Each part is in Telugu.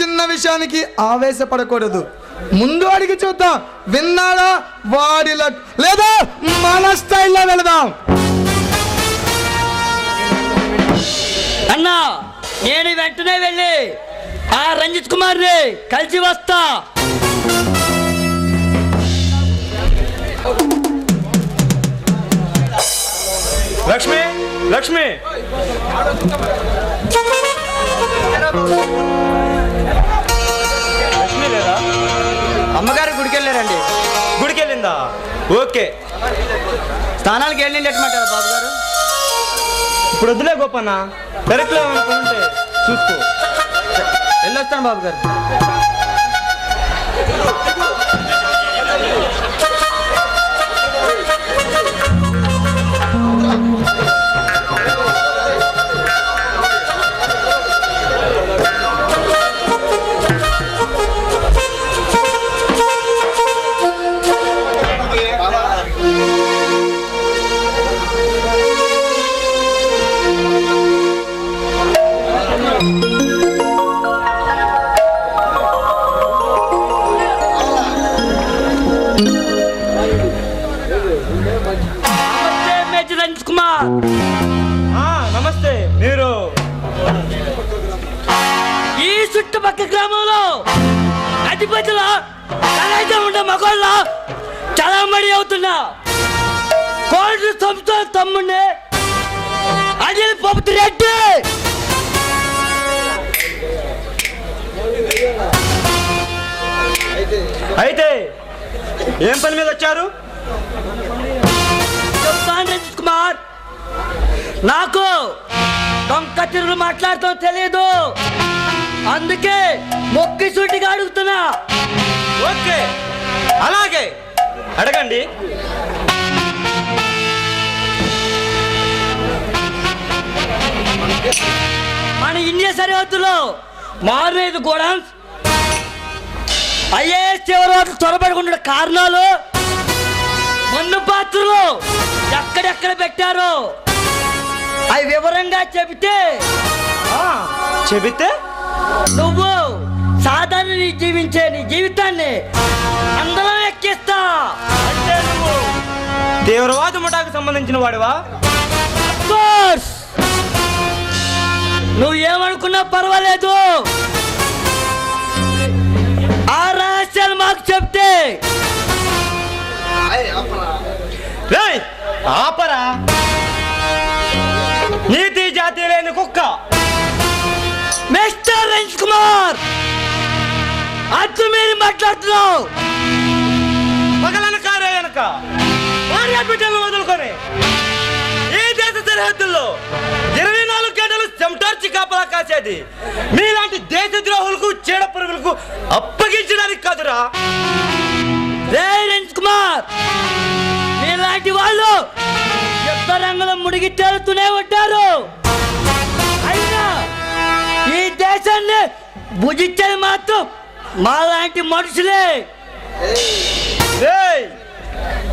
చిన్న విషయానికి ఆవేశపడకూడదు. ముందు అడిగి చూద్దాం విన్నాడా వాడిలో లేదా మన స్టైల్లో వెళదాం. అన్నా నేను వెంటనే వెళ్ళి ఆ రంజిత్ కుమార్ని కలిసి వస్తా. లక్ష్మి లక్ష్మి. గుడికి వెళ్ళారండి గుడికి వెళ్ళిందా ఓకే. స్థానాలకు వెళ్ళింది ఎట్టమంటారా బాబు గారు? ఇప్పుడు వద్దులే గోపన్న. డైరెక్ట్లో ఏమనుకుంటే చూసుకో. వెళ్ళొస్తాను బాబు గారు. ఈ చుట్టుపక్కల గ్రామంలో అధిపతుల కనీసం ఉండే మగోళ్ళ చలమడి అవుతున్నా. కోల్డ్ సంస్థ తమ్ముడిని అనిల్ పప్పు రెడ్డి. అయితే ఏం పని మీద వచ్చారు? కుమార్ నాకు దొంగ తిరుగులు మాట్లాడటం తెలియదు అందుకే మొక్కి సూటిగా అడుగుతున్నా. ఓకే. అలాగే. అడగండి. మన ఇండియా సరిహద్దులో మారేది కూడా ఐఏఎస్ చివరి త్వరపడకుండా కారణాలు మన్ను పాత్రలు ఎక్కడెక్కడ పెట్టారో అవి వివరంగా చెబితే చెబితే నువ్వు సాధారణ జీవించే నీ జీవితాన్ని అందరం ఎక్కిస్తా. అంటే నువ్వు తీవ్రవాద ముఠాకు సంబంధించిన వాడివా? నువ్వు ఏమనుకున్నా పర్వాలేదు. ఆ రహస్యాలు మాకు చెప్తే. ఆపరా. అచ్చు మీరు మాట్లాడుతున్నావు. పగలనక రేయనక భార్య బిడ్డలను వదులుకొని ఈ దేశ సరిహద్దుల్లో ఇరవై నాలుగు గంటలు చెమటార్చి కాపలా కాసేది. మీలాంటి దేశ ద్రోహులకు చీడ పురుగులకు అప్పగించడానికి కాదురా. కుమార్ మీలాంటి వాళ్ళు యుద్ధ రంగంలో మునిగి తేలుతూనే ఉంటారు. అయినా ఈ దేశాన్ని భుజించేది మాత్రం మాలాంటి మనుషులే.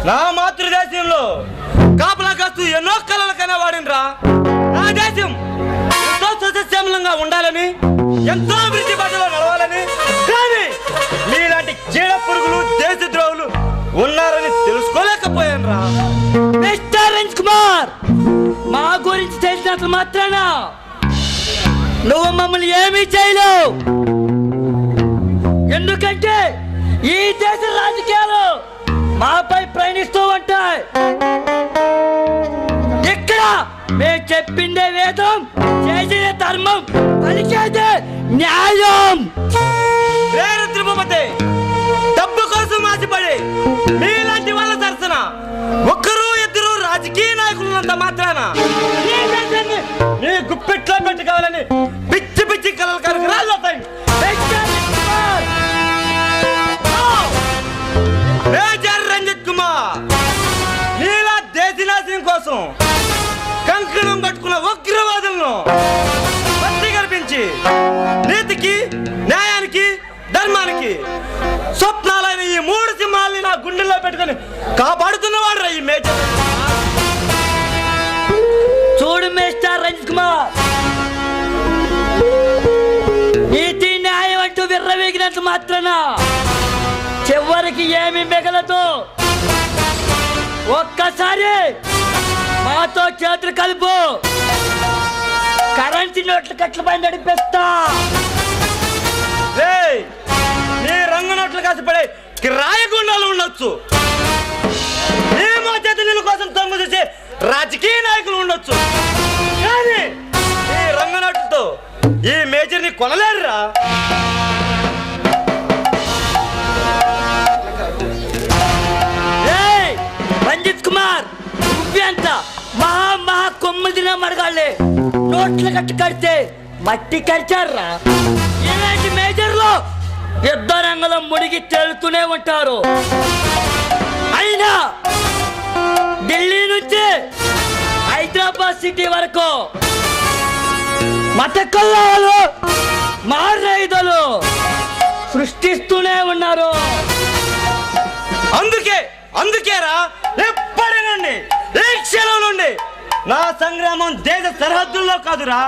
నా మాతృదేశంలో కాపలా కాస్తూ ఎన్నో కలలు కనేవాడినరా నా దేశం ఎంతో సుసస్యమలంగా ఉండాలని ఎంతో అభివృద్ధి బాటలో నడవాలని. కానీ మీలాంటి చీడ పురుగులు దేశద్రోహులు ఉన్నారని తెలుసుకోలేకపోయాను రా మిస్టర్ రంజ్ కుమార్ మా గురించి తెలిసినంత మాత్రాన నువ్వు మమ్మల్ని ఏమీ చేయలేవు. ఎందుకంటే ఈ దేశ రాజకీయాలు మాపై ప్రయాణిస్తూ ఉంటాయి. ఇక్కడ మేము చెప్పిందే వేదం చేసేదే ధర్మం పలికేదే న్యాయం. రేర తిరుపతి డబ్బు కోసం ఆశపడి మీలాంటి వాళ్ళ సరసన ఒక్కరు ఇద్దరు రాజకీయ నాయకులున్నంత మాత్రాన ఈ దేశాన్ని గుప్పెట్లో పెట్టుకోవాలని ఉగ్రవాదులను పత్తి కల్పించి నీతికి న్యాయానికి ధర్మానికి స్వప్నాలైన ఈ మూడు సింహాలని నా గుండెల్లో పెట్టుకొని కాపాడుతున్నవాడు రా ఈ మేజర్ చూడు మిస్టర్ రంజిత్ కుమార్. నీతి న్యాయం అంటూ వెళ్ళినంత మాత్రాన చివరికి ఏమి మిగలదు ఒక్కసారి మాతో చేతులు కలుపు. కరెన్సీ నోట్లు కట్ల పైన నడిపిస్తా. రేయ్ నీ రంగు నోట్లు కాసిపడే కిరాయగుండాలు ఉండొచ్చు. నీ చేతి నీళ్ళ కోసం తొంగు చేసే రాజకీయ నాయకులు ఉండొచ్చు. కోట్లు కట్టి కడితే మట్టి కరిచారా ఇలాంటి మేజర్లు యుద్ధ రంగంలో మునిగి తేలుతూనే ఉంటారు. అయినా ఢిల్లీ నుంచి హైదరాబాద్ సిటీ వరకు మత కల్లాలు మారైదలు సృష్టిస్తూనే ఉన్నారు. అందుకే అందుకేరా నా సంగ్రామం దేశ సరిహద్దుల్లో కాదురా.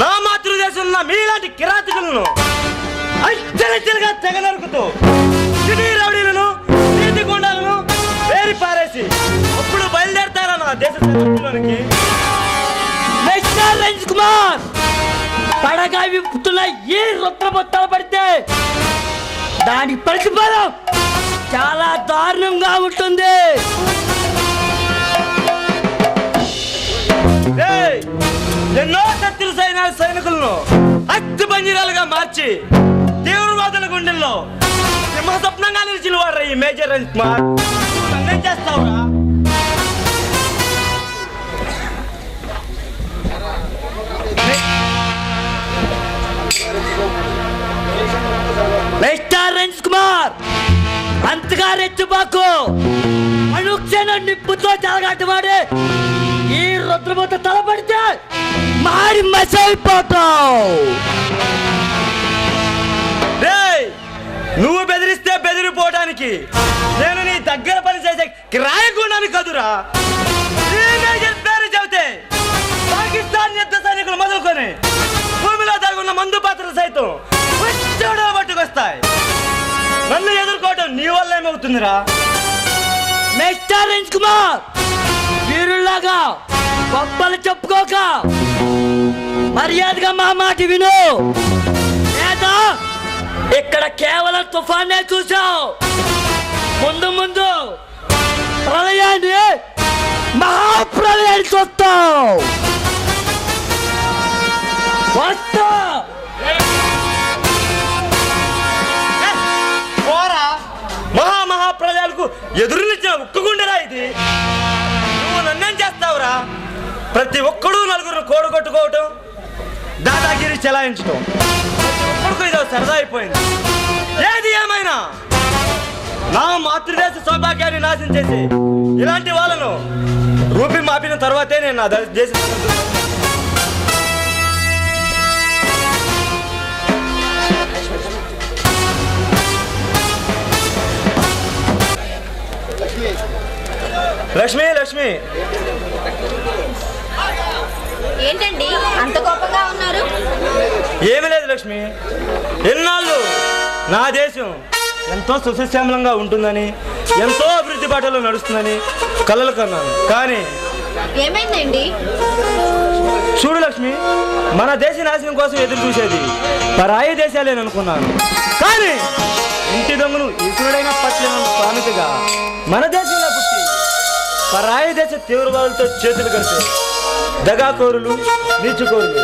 నా మాతృదేశంలో మీలాంటి కిరాతకులను అచ్చలచ్చలుగా తెగ నరుకుతూ సిటీ రౌడీలను నీతి గుండాలను వేరి పారేసి అప్పుడు బయలుదేరతారా నా దేశ సరిహద్దులోనికి? మిస్టర్ కుమార్ పడగా విప్పుతున్న ఏ రుద్రబొత్తాలు పడితే దాని ప్రతిఫలం చాలా దారుణంగా ఉంటుంది. ఎన్నో శత్రు సైన్య సైనికులను అస్థి పంజరాలుగా మార్చి తీవ్రవాదుల గుండెల్లో సింహస్వప్నంగా నిలిచిన వాడు ఈ మేజర్ రంజ్ కుమార్. నువ్వు చేస్తావురా? మిస్టర్ రంజ్ కుమార్ అంతగా రెచ్చిబాకు అనుక్షణం నిప్పుతో చెలగట్టువాడే ఈ రుద్రబొత్త తలపడితే మారి మసైపోతావు! నువ్వు బెదిరిస్తే బెదిరిపోవడానికి నేను నీ దగ్గర పని చేసే కిరాయకుండాని కదురా. పేరు చెబితే పాకిస్తాన్ యుద్ధ సైనికులు మొదలుకొని భూమిలో దాగున్న మందు పాత్రలు సైతం పట్టుకొస్తాయి నన్ను ఎదుర్కోవడం నీ వల్ల ఏమవుతుందిరా? మిస్టర్ రంజ్ కుమార్! వీరుల్లాగా గొప్పలు చెప్పుకోక మర్యాదగా మా మాట విను. లేదా ఇక్కడ కేవలం తుఫానే చూసావు ముందు ముందు ప్రళయాన్ని మహాప్రళయాన్ని చూస్తావు. వస్తా. పోరా. మహా మహా ఎదురు నిలిచిన ఇది? నన్నేం ప్రతి ఒక్కడూ నలుగురు కోడగొట్టుకోవటం దాదాగిరి చెలాయించటం. ఒక్కడికి ఇదో సరదా అయిపోయింది. ఏది ఏమైనా నా మాతృదేశ సౌభాగ్యాన్ని నాశనం చేసి ఇలాంటి వాళ్ళను రూపి మాపిన తర్వాతే నేను నా దేశం లక్ష్మి లక్ష్మి. ఏంటండి? అంత కోపంగా ఉన్నారు? ఏమీ లేదు లక్ష్మి. ఎన్నాళ్ళు నా దేశం ఎంతో సుశశ్యామలంగా ఉంటుందని ఎంతో అభివృద్ధి బాటలో నడుస్తుందని కలలు కన్నాను. కానీ ఏమైందండి? చూడు లక్ష్మి మన దేశ నాశనం కోసం ఎదురు చూసేది పరాయి దేశాలేని అనుకున్నాను. కానీ ఇంటి దొంగను ఈశ్వరుడైన పట్ల స్వామితిగా మన పుట్టి పరాయి దేశ తీవ్రవాదులతో చేతులు కలిపే దగాకోరులు నీచుకోరులు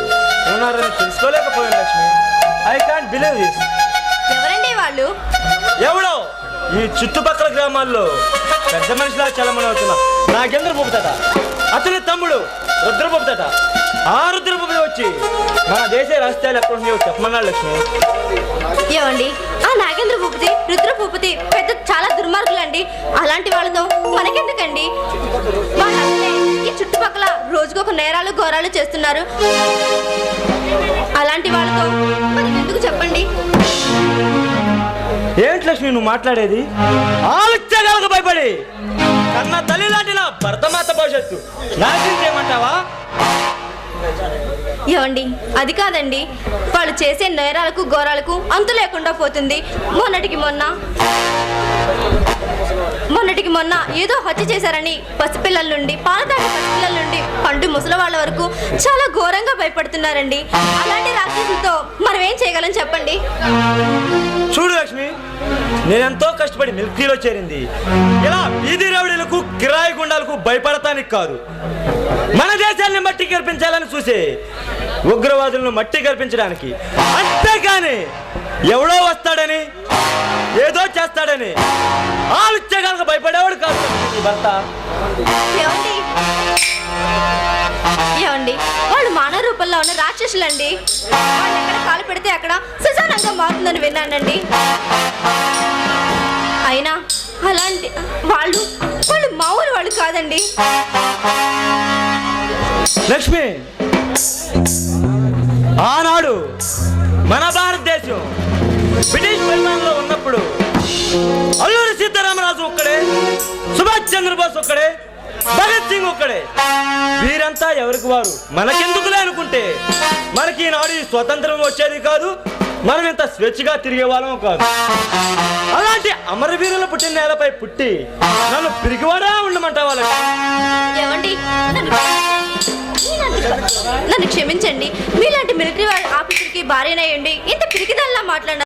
ఉన్నారని తెలుసుకోలేకపోయాను Lakshmi. I can't believe this ఎవరండి వాళ్ళు? ఎవడో? ఈ చుట్టుపక్కల గ్రామాల్లో పెద్ద మనిషిలా చలమని అవుతున్నా. నాకెందరు పొప్పుతాట అతని తమ్ముడు రుద్ర పొప్పుతాట ఆ రుద్ర పొప్పి వచ్చి మన దేశ రాష్ట్రాలు ఎక్కడ ఉన్నాయో చెప్పమన్నాడు లక్ష్మి. ఏమండి? నాగేంద్ర భూపతి రుద్ర భూపతి పెద్ద చాలా దుర్మార్గులండి. అలాంటి వాళ్ళతో మనకెందుకండి? వాళ్ళు ఈ చుట్టుపక్కల రోజుకొక నేరాలు ఘోరాలు చేస్తున్నారు. అలాంటి వాళ్ళతో మనకి ఎందుకు చెప్పండి? ఏంటి లక్ష్మి నువ్వు మాట్లాడేది? ఆలోచనలకు భయపడి. కన్న తల్లి లాంటి నా భర్తమాత భవిష్యత్తు. నాశనం చేయమంటావా? ఏమండి? అది కాదండి. వాళ్ళు చేసే నేరాలకు ఘోరాలకు అంతు లేకుండా పోతుంది. మొన్నటికి మొన్న. మొన్నటికి మొన్న ఏదో హత్య చేశారని పసిపిల్లల నుండి పాల పసిపిల్లల నుండి పండు ముసలి వాళ్ళ వరకు చాలా ఘోరంగా భయపడుతున్నారండి. అలాంటి రాక్షసులతో మనం ఏం చేయగలం చెప్పండి? చూడు లక్ష్మి నేనెంతో కష్టపడి మిల్కీలో చేరింది. ఇలా వీధి రౌడీలకు కిరాయి గుండాలకు భయపడటానికి కాదు. మన దేశాన్ని మట్టి కల్పించాలని చూసే ఉగ్రవాదులను మట్టి కల్పించడానికి అంతేకాని ఎవడో వస్తాడని ఏదో చేస్తాడని ఆలోచనలకు భయపడేవాడు కాదు భర్త. ఏమండి? వాళ్ళు మానవ రూపంలో ఉన్న రాక్షసులండి. వాళ్ళు ఎక్కడ కాలు పెడితే అక్కడ సుసానంగా మారుతుందని విన్నానండి. అయినా అలాంటి వాళ్ళు వాళ్ళు మామూలు వాళ్ళు కాదండి. లక్ష్మి! ఆనాడు మన భారతదేశం బ్రిటిష్ పరిమాణంలో ఉన్నప్పుడు అల్లూరి సీతారామరాజు ఒక్కడే సుభాష్ చంద్రబోస్ ఒక్కడే భగత్ సింగ్ ఒక్కడే. వీరంతా ఎవరికి వారు? మనకెందుకులే అనుకుంటే మనకి ఈనాడు ఈ స్వతంత్రం వచ్చేది కాదు మనం ఇంత స్వేచ్ఛగా తిరిగే వాళ్ళం కాదు. అలాంటి అమరవీరులు పుట్టిన నేలపై పుట్టి నన్ను పిరిగివాడా ఉండమంటా వాళ్ళకి నన్ను క్షమించండి. మీలాంటి మిలిటరీ వాళ్ళ ఆఫీసర్కి భార్యనయ్యండి ఇంత పిరికిదల్లా మాట్లాడిన